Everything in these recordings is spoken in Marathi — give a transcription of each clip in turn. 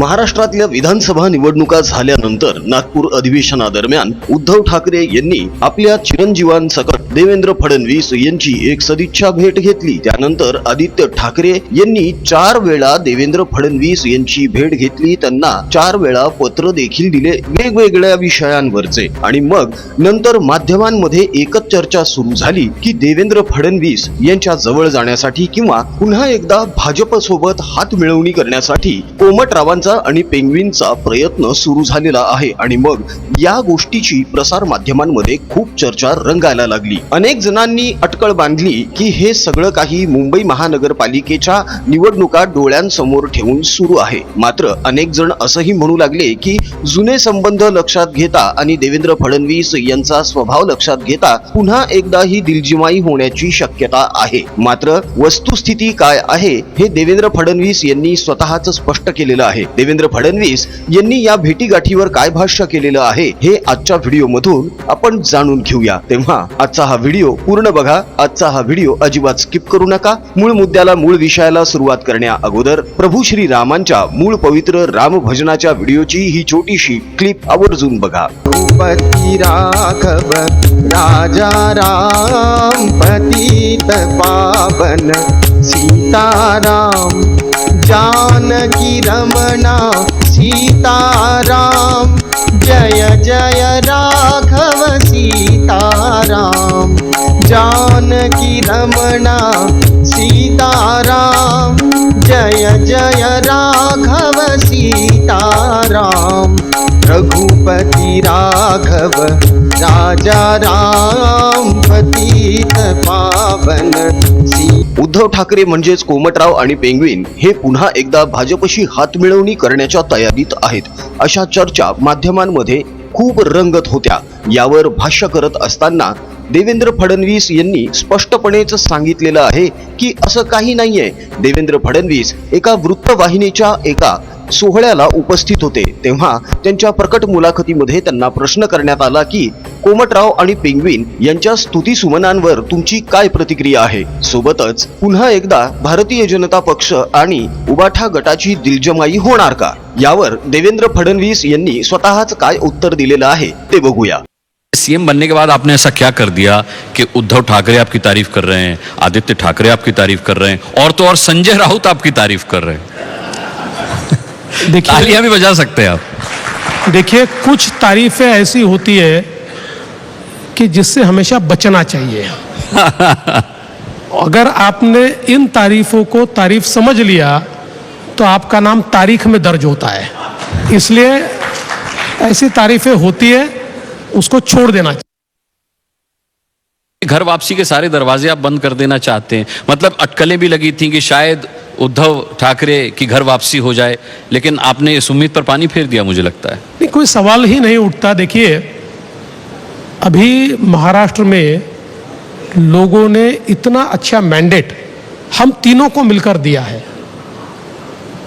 महाराष्ट्रातल्या विधानसभा निवडणुका झाल्यानंतर नागपूर अधिवेशनादरम्यान उद्धव ठाकरे यांनी आपल्या चिरंजीवांसकट देवेंद्र फडणवीस यांची एक सदिच्छा भेट घेतली. त्यानंतर आदित्य ठाकरे यांनी चार वेळा देवेंद्र फडणवीस यांची भेट घेतली. त्यांना चार वेळा पत्र देखील दिले वेगवेगळ्या विषयांवरचे. आणि मग नंतर माध्यमांमध्ये एकच चर्चा सुरू झाली की देवेंद्र फडणवीस यांच्या जवळ जाण्यासाठी किंवा पुन्हा एकदा भाजप सोबत हात मिळवणी करण्यासाठी कोमटरावांचा आणि पेंग्विनचा प्रयत्न सुरू झालेला आहे. आणि मग या गोष्टीची प्रसार माध्यमांमध्ये खूप चर्चा रंगायला लागली. अनेक जणांनी अटकळ बांधली की हे सगळं काही मुंबई महानगरपालिकेच्या निवडणुका डोळ्यांसमोर ठेवून सुरू आहे. मात्र अनेक जण असंही म्हणू लागले की जुने संबंध लक्षात घेता आणि देवेंद्र फडणवीस यांचा स्वभाव लक्षात घेता पुन्हा एकदा ही दिलजिमाई होण्याची शक्यता आहे. मात्र वस्तुस्थिती काय आहे हे देवेंद्र फडणवीस यांनी स्वतःच स्पष्ट केलेलं आहे. देवेंद्र फडणवीस यांनी या भेटीगाठीवर काय भाष्य केलेलं आहे हे आजच्या व्हिडिओ मधून आपण जाणून घेऊया. तेव्हा आजचा हा व्हिडिओ पूर्ण बघा. आजचा हा व्हिडिओ अजिबात स्किप करू नका. मूळ मुद्द्याला मूळ विषयाला सुरुवात करण्या अगोदर प्रभू श्री रामांच्या मूळ पवित्र राम भजनाच्या व्हिडिओची ही छोटीशी क्लिप आवर्जून बघा. राघव राजा राम पतित पावन सीताराम जानकी रमणा सीताराम। जय जय राघव सीताराम। जानकी रमणा सीताराम। जय जय राघव सीताराम। रघुपति राघव राजा राम पतित पावन उद्धव ठाकरे म्हणजेच कोमटराव आणि पेंग्विन हे पुन्हा एकदा भाजपशी हातमिळवणी करण्याच्या तयारीत आहेत. अशा चर्चा माध्यमांमध्ये खूप रंगत होत्या. यावर भाष्य करत असताना देवेंद्र फडणवीस यांनी स्पष्टपणेच सांगितलेलं आहे की असं काही नाहीये. देवेंद्र फडणवीस एका वृत्तवाहिनीच्या एका सोहळ्याला उपस्थित होते. तेव्हा त्यांच्या प्रकट मुलाखतीमध्ये त्यांना प्रश्न करण्यात आला की कोमटराव आणि पेंग्विन यांच्या स्तुतीसुमनांवर तुमची काय प्रतिक्रिया आहे? सोबतच पुन्हा एकदा भारतीय जनता पक्ष आणि उबाठा गटाची दिलजमाई होणार का? यावर देवेंद्र फडणवीस यांनी स्वतःच काय उत्तर दिलेलं आहे ते बघूया. सीएम बनने के बाद आपने ऐसा क्या कर दिया कि उद्धव ठाकरे आपकी तारीफ़ कर रहे हैं आदित्य ठाकरे आपकी तारीफ़ कर रहे हैं और तो और संजय राउत आपकी तारीफ़ कर रहे हैं? देखिए तालियाँ भी बजा सकते हैं आप। देखिए कुछ तारीफें ऐसी होती है कि जिससे हमेशा बचना चाहिए। अगर आपने इन तारीफों को तारीफ़ समझ लिया तो आपका नाम तारीख में दर्ज होता है। इसलिए ऐसी तारीफें होती है उसको छोड़ देना चाहिए। घर वापसी के सारे दरवाजे आप बंद कर देना चाहते हैं। मतलब अटकलें भी लगी थी कि शायद उद्धव ठाकरे की घर वापसी हो जाए लेकिन आपने इस उम्मीद पर पानी फेर दिया मुझे लगता है। नहीं कोई सवाल ही नहीं उठता। देखिए अभी महाराष्ट्र में लोगों ने इतना अच्छा मैंडेट हम तीनों को मिलकर दिया है।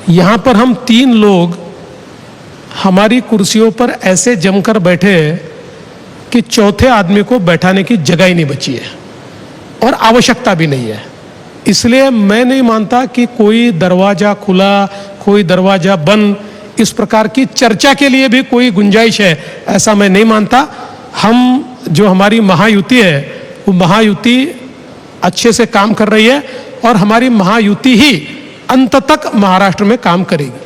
यहाँ पर हम तीन लोग हमारी कुर्सियों पर ऐसे जमकर बैठे हैं कि चौथे आदमी को बैठाने की जगह ही नहीं बची है और आवश्यकता भी नहीं है। इसलिए मैं नहीं मानता कि कोई दरवाज़ा खुला, कोई दरवाज़ा बंद, इस प्रकार की चर्चा के लिए भी कोई गुंजाइश है, ऐसा मैं नहीं मानता। हम जो हमारी महायुति है, वो महायुति अच्छे से काम कर रही है और हमारी महायुति ही अंत तक महाराष्ट्र में काम करेगी।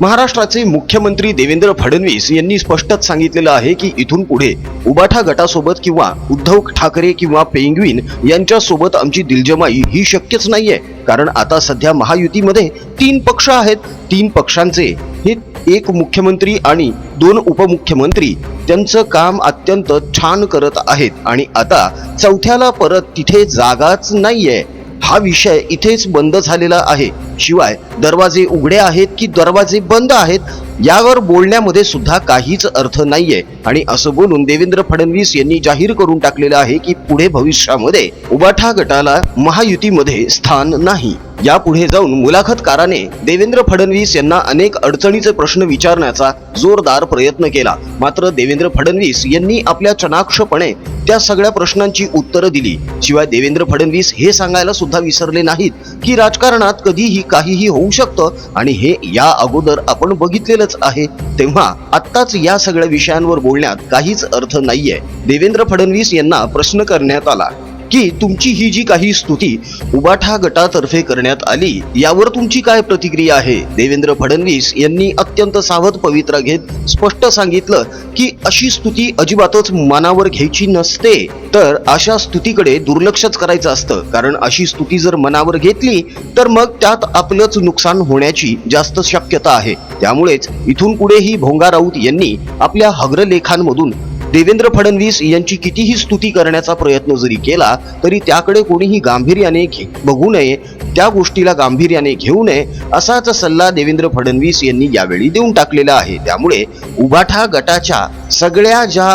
महाराष्ट्राचे मुख्यमंत्री देवेंद्र फडणवीस यांनी स्पष्टच सांगितलेलं आहे की इथून पुढे उबाठा गटासोबत किंवा उद्धव ठाकरे किंवा पेंग्विन यांच्यासोबत आमची दिलजमाई ही शक्यच नाहीये. कारण आता सध्या महायुतीमध्ये तीन पक्ष आहेत. तीन पक्षांचे हे एक मुख्यमंत्री आणि दोन उपमुख्यमंत्री त्यांचं काम अत्यंत छान करत आहेत. आणि आता चौथ्याला परत तिथे जागाच नाहीये. हा विषय इथेच बंद झालेला आहे. शिवाय दरवाजे उघडे आहेत की दरवाजे बंद आहेत यावर बोलण्यामध्ये सुद्धा काहीच अर्थ नाहीये. आणि असं बोलून देवेंद्र फडणवीस यांनी जाहीर करून टाकलेलं आहे की पुढे भविष्यामध्ये उबाठा गटाला महायुतीमध्ये स्थान नाही. यापुढे जाऊन मुलाखतकाराने देवेंद्र फडणवीस यांना अनेक अडचणीचे प्रश्न विचारण्याचा जोरदार प्रयत्न केला. मात्र देवेंद्र फडणवीस यांनी आपल्या चनाक्षपणे त्या सगळ्या प्रश्नांची उत्तरं दिली. शिवाय देवेंद्र फडणवीस हे सांगायला सुद्धा विसरले नाहीत की राजकारणात कधीही काहीही होऊ शकतं आणि हे या अगोदर आपण बघितलेलंच आहे. तेव्हा आत्ताच या सगळ्या विषयांवर बोलण्यात काहीच अर्थ नाहीये. देवेंद्र फडणवीस यांना प्रश्न करण्यात आला. की तुमची ही जी काही स्तुती उबाठा गटातर्फे करण्यात आली यावर तुमची काय प्रतिक्रिया आहे? देवेंद्र फडणवीस यांनी अत्यंत सावध पवित्रा घेत स्पष्ट सांगितलं की अशी स्तुती अजिबातच मनावर घ्यायची नसते. तर अशा स्तुतीकडे दुर्लक्षच करायचं असतं. कारण अशी स्तुती जर मनावर घेतली तर मग त्यात आपलंच नुकसान होण्याची जास्त शक्यता आहे. त्यामुळेच इथून पुढेही भोंगा राऊत यांनी आपल्या हग्रलेखांमधून देवेंद्र फडणवीस यांची कितीही स्तुती करण्याचा प्रयत्न जरी केला तरी त्याकडे कोणीही गांभीर्याने घे बघू नये त्या गोष्टीला गांभीर्याने घेऊ नये असाच सल्ला देवेंद्र फडणवीस यांनी यावेळी देऊन टाकलेला आहे. त्यामुळे उबाठा गटाच्या सगळ्या ज्या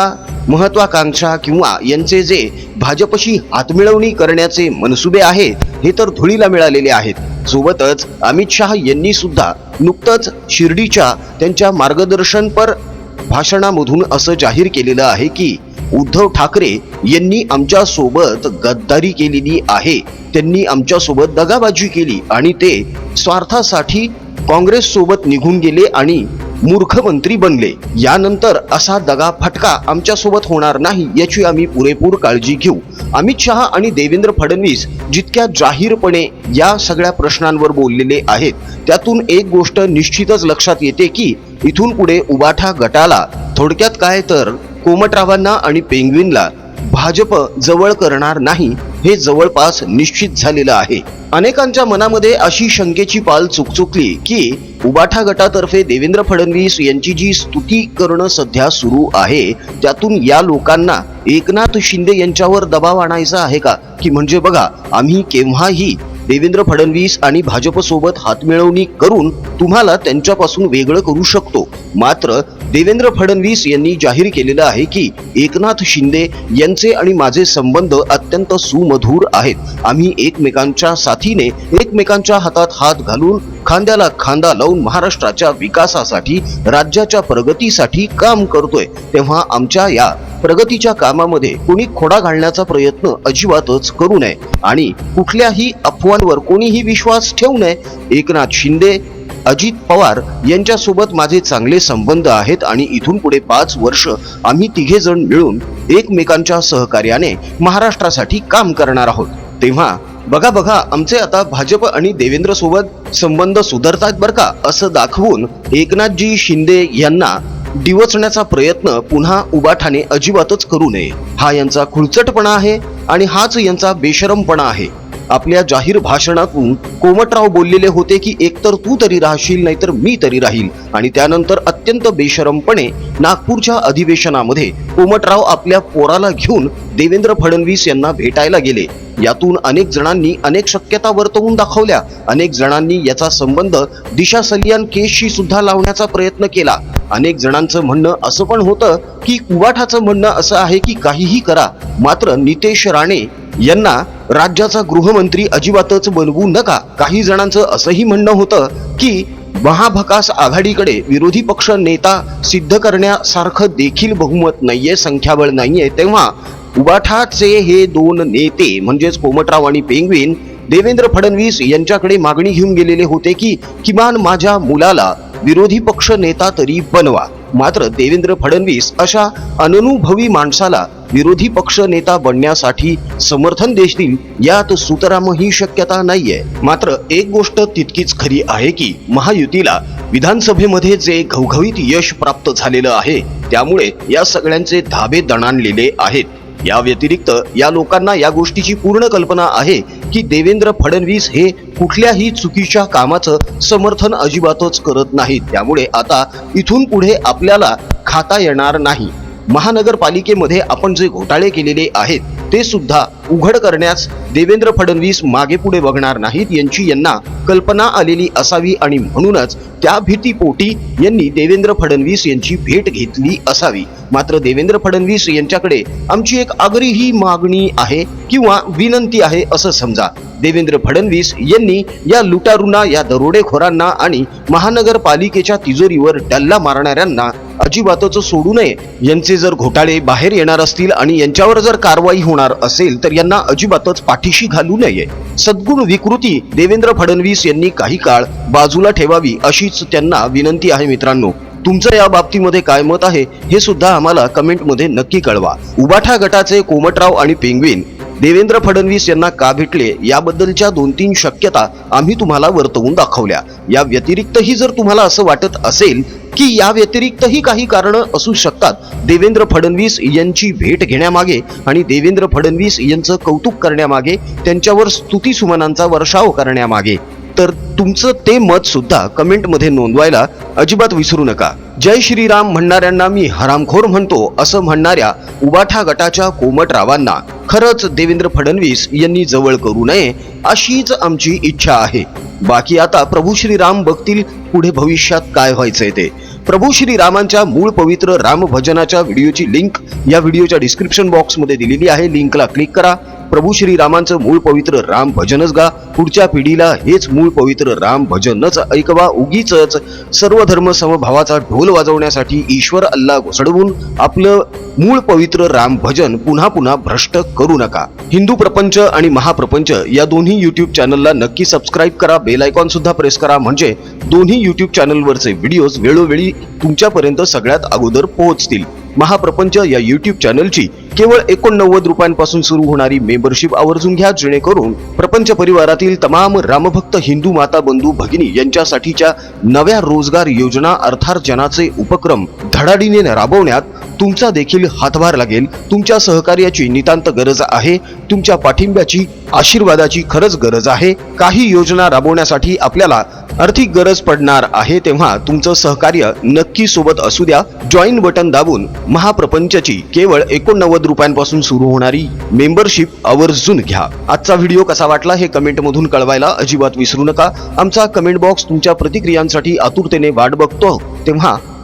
महत्वाकांक्षा किंवा यांचे जे भाजपशी हातमिळवणी करण्याचे मनसुबे आहेत हे तर धुळीला मिळालेले आहेत. सोबतच अमित शहा यांनी सुद्धा नुकतंच शिर्डीच्या त्यांच्या मार्गदर्शनपर भाषणामधून असं जाहीर केलेलं आहे की उद्धव ठाकरे यांनी आमच्यासोबत गद्दारी केलेली आहे. त्यांनी आमच्यासोबत दगाबाजी केली आणि ते स्वार्थासाठी काँग्रेस सोबत निघून गेले आणि मूर्ख मंत्री बनले. यानंतर असा दगा फटका आमच्यासोबत होणार नाही याची आम्ही पुरेपूर काळजी घेऊ. अमित शहा आणि देवेंद्र फडणवीस जितक्या जाहीरपणे या सगळ्या प्रश्नांवर बोललेले आहेत त्यातून एक गोष्ट निश्चितच लक्षात येते की इथून पुढे उबाठा गटाला थोडक्यात काय तर कोमटरावांना आणि पेंग्विनला भाजप जवळ करणार नाही हे जवळपास निश्चित झालेलं आहे. अनेकांच्या मनामध्ये अशी शंकेची पाल चुकचुकली की उबाठा गटातर्फे देवेंद्र फडणवीस यांची जी स्तुती करणं सध्या सुरू आहे त्यातून या लोकांना एकनाथ शिंदे यांच्यावर दबाव आणायचा आहे का? की म्हणजे बघा आम्ही केव्हाही देवेंद्र फडणवीस आणि भाजप सोबत हातमिळवणी करून तुम्हाला त्यांच्यापासून वेगळं करू शकतो. मात्र देवेंद्र फडणवीस यांनी जाहीर केलेलं आहे की एकनाथ शिंदे यांचे आणि माझे संबंध अत्यंत सुमधुर आहेत. आम्ही एकमेकांच्या साथीने एकमेकांच्या हातात हात घालून खांद्याला खांदा लावून महाराष्ट्राच्या विकासासाठी राज्याच्या प्रगतीसाठी काम करतोय. तेव्हा आमच्या या प्रगतीच्या कामामध्ये कोणी खोडा घालण्याचा प्रयत्न अजिबातच करू नये. आणि कुठल्याही अफवांवर कोणीही विश्वास ठेवू नये. एकनाथ शिंदे अजित पवार यांच्यासोबत माझे चांगले संबंध आहेत आणि इथून पुढे पाच वर्ष आम्ही तिघे जण मिळून एकमेकांच्या सहकार्याने महाराष्ट्रासाठी काम करणार आहोत. तेव्हा बघा बघा आमचे आता भाजप आणि देवेंद्र सोबत संबंध सुधारतात बरं का? असं दाखवून एकनाथजी शिंदे यांना डिवचण्याचा प्रयत्न पुन्हा उबाठाने अजिबातच करू नये. हा यांचा खुळचटपणा आहे आणि हाच यांचा बेशरमपणा आहे. आपल्या जाहीर भाषणातून कोमटराव बोललेले होते की एकतर तू तरी राहशील नाहीतर मी तरी राहील. आणि त्यानंतर अत्यंत बेशरमपणे नागपूरच्या अधिवेशनामध्ये उमटराव आपल्या पोराला घेऊन देवेंद्र फडणवीस यांना भेटायला गेले. यातून अनेक जणांनी अनेक शक्यता वर्तवून दाखवल्या. अनेक जणांनी याचा संबंध दिशा सलियान केसशी सुद्धा लावण्याचा प्रयत्न केला. अनेक जणांचं म्हणणं असं पण होतं की उबाठाचं म्हणणं असं आहे की काहीही करा. मात्र नितेश राणे यांना राज्याचा गृहमंत्री अजिबातच बनवू नका. काही जणांचं असंही म्हणणं होतं की महाभकास आघाडीकडे विरोधी पक्ष नेता सिद्ध करण्यासारखं देखील बहुमत नाहीये संख्याबळ नाहीये. तेव्हा उबाठाचे हे दोन नेते म्हणजेच कोमटराव आणि पेंगवीन देवेंद्र फडणवीस यांच्याकडे मागणी घेऊन गेलेले होते की किमान माझ्या मुलाला विरोधी पक्ष नेता तरी बनवा. मात्र देवेंद्र फडणवीस अशा अननुभवी माणसाला विरोधी पक्ष नेता बनण्यासाठी समर्थन देतील यात सुतराम ही शक्यता नाहीये. मात्र एक गोष्ट तितकीच खरी आहे की महायुतीला विधानसभेमध्ये जे घवघवीत यश प्राप्त झालेलं आहे त्यामुळे या सगळ्यांचे धाबे दणाणलेले आहेत. या व्यतिरिक्त या लोकांना या गोष्टीची पूर्ण कल्पना आहे की देवेंद्र फडणवीस हे कुठल्याही चुकीच्या कामाचं समर्थन अजिबातच करत नाहीत. त्यामुळे आता इथून पुढे आपल्याला खाता येणार नाही. महानगरपालिकेमध्ये आपण जे घोटाळे केलेले आहेत ते सुद्धा उघड करण्यास देवेंद्र फडणवीस मागे पुढे बघणार नाहीत यांची यांना कल्पना आलेली असावी आणि म्हणूनच त्या भीतीपोटी यांनी देवेंद्र फडणवीस यांची भेट घेतली असावी. मात्र देवेंद्र फडणवीस यांच्याकडे आमची एक आग्रही मागणी आहे किंवा विनंती आहे असं समजा. देवेंद्र फडणवीस यांनी या लुटारूंना या दरोडेखोरांना आणि महानगरपालिकेच्या तिजोरीवर डल्ला मारणाऱ्यांना अजिबातच सोडू नये. यांचे जर घोटाळे बाहेर येणार असतील आणि यांच्यावर जर कारवाई होणार होणार असेल तर यांना अजिबातच पाठीशी घालू नये. सद्गुण विकृती देवेंद्र फडणवीस यांनी काही काळ बाजूला ठेवावी अशीच त्यांना विनंती आहे मित्रांनो. तुमचं या बाबतीमध्ये काय मत आहे हे सुद्धा आम्हाला कमेंटमध्ये नक्की कळवा. उबाठा गटाचे कोमटराव आणि पेंग्विन देवेंद्र फडणवीस यांना का भेटले याबद्दलच्या दोन तीन शक्यता आम्ही तुम्हाला वर्तवून दाखवल्या. या व्यतिरिक्तही जर तुम्हाला असं वाटत असेल की या व्यतिरिक्तही काही कारण असू शकतात देवेंद्र फडणवीस यांची भेट घेण्यामागे आणि देवेंद्र फडणवीस यांचं कौतुक करण्यामागे त्यांच्यावर स्तुती सुमनांचा वर्षाव करण्यामागे तर तुमचं ते मत सुद्धा कमेंटमध्ये नोंदवायला अजिबात विसरू नका. जय श्रीराम म्हणणाऱ्यांना मी हरामखोर म्हणतो असं म्हणणाऱ्या उबाठा गटाच्या कोमटरावांना खरंच देवेंद्र फडणवीस यांनी जवळ करू नये. अशीच आमची इच्छा आहे. बाकी आता प्रभू श्रीराम बघतील पुढे भविष्यात काय व्हायचंय ते. प्रभू श्रीरामांच्या मूळ पवित्र राम भजनाच्या व्हिडिओची लिंक या व्हिडिओच्या डिस्क्रिप्शन बॉक्समध्ये दिलेली आहे. लिंकला क्लिक करा. प्रभू श्रीरामांचं मूळ पवित्र राम भजनच गा. पुढच्या पिढीला हेच मूळ पवित्र राम भजनच ऐकवा. उगीच सर्व धर्म समभावाचा ढोल वाजवण्यासाठी ईश्वर अल्ला घोसडवून आपलं मूळ पवित्र राम भजन पुन्हा पुन्हा भ्रष्ट करू नका. हिंदू प्रपंच आणि महाप्रपंच या दोन्ही दोन्ही यूट्यूब चॅनलला नक्की सबस्क्राईब करा बेल आयकॉन सुद्धा प्रेस करा. म्हणजे दोन्ही यूट्यूब चॅनलवरचे व्हिडिओज वेळोवेळी तुमच्यापर्यंत सगळ्यात अगोदर पोहोचतील. महाप्रपंच या यूट्यूब चॅनलची केवळ एकोणनव्वद रुपयांपासून सुरू होणारी मेंबरशिप आवर्जून घ्या जेणेकरून प्रपंच परिवारातील तमाम रामभक्त हिंदू माता बंधू भगिनी यांच्यासाठीच्या नव्या रोजगार योजना अर्थार्जनाचे उपक्रम धडाडीने राबवण्यात तुमचा देखील हातभार लागेल. तुमच्या सहकार्याची नितांत गरज आहे. तुमच्या पाठिंब्याची आशीर्वादाची खरंच गरज आहे. काही योजना राबवण्यासाठी आपल्याला आर्थिक गरज पडणार आहे तेव्हा तुमचं सहकार्य नक्की सोबत असू द्या. जॉईन बटन दाबून महाप्रपंचची केवळ एकोणनव्वद रुपयांपासून सुरू होणारी मेंबरशिप आवर्जून घ्या. आजचा व्हिडिओ कसा वाटला हे कमेंटमधून कळवायला अजिबात विसरू नका. आमचा कमेंट बॉक्स तुमच्या प्रतिक्रियांसाठी आतुरतेने वाट बघतो. तेव्हा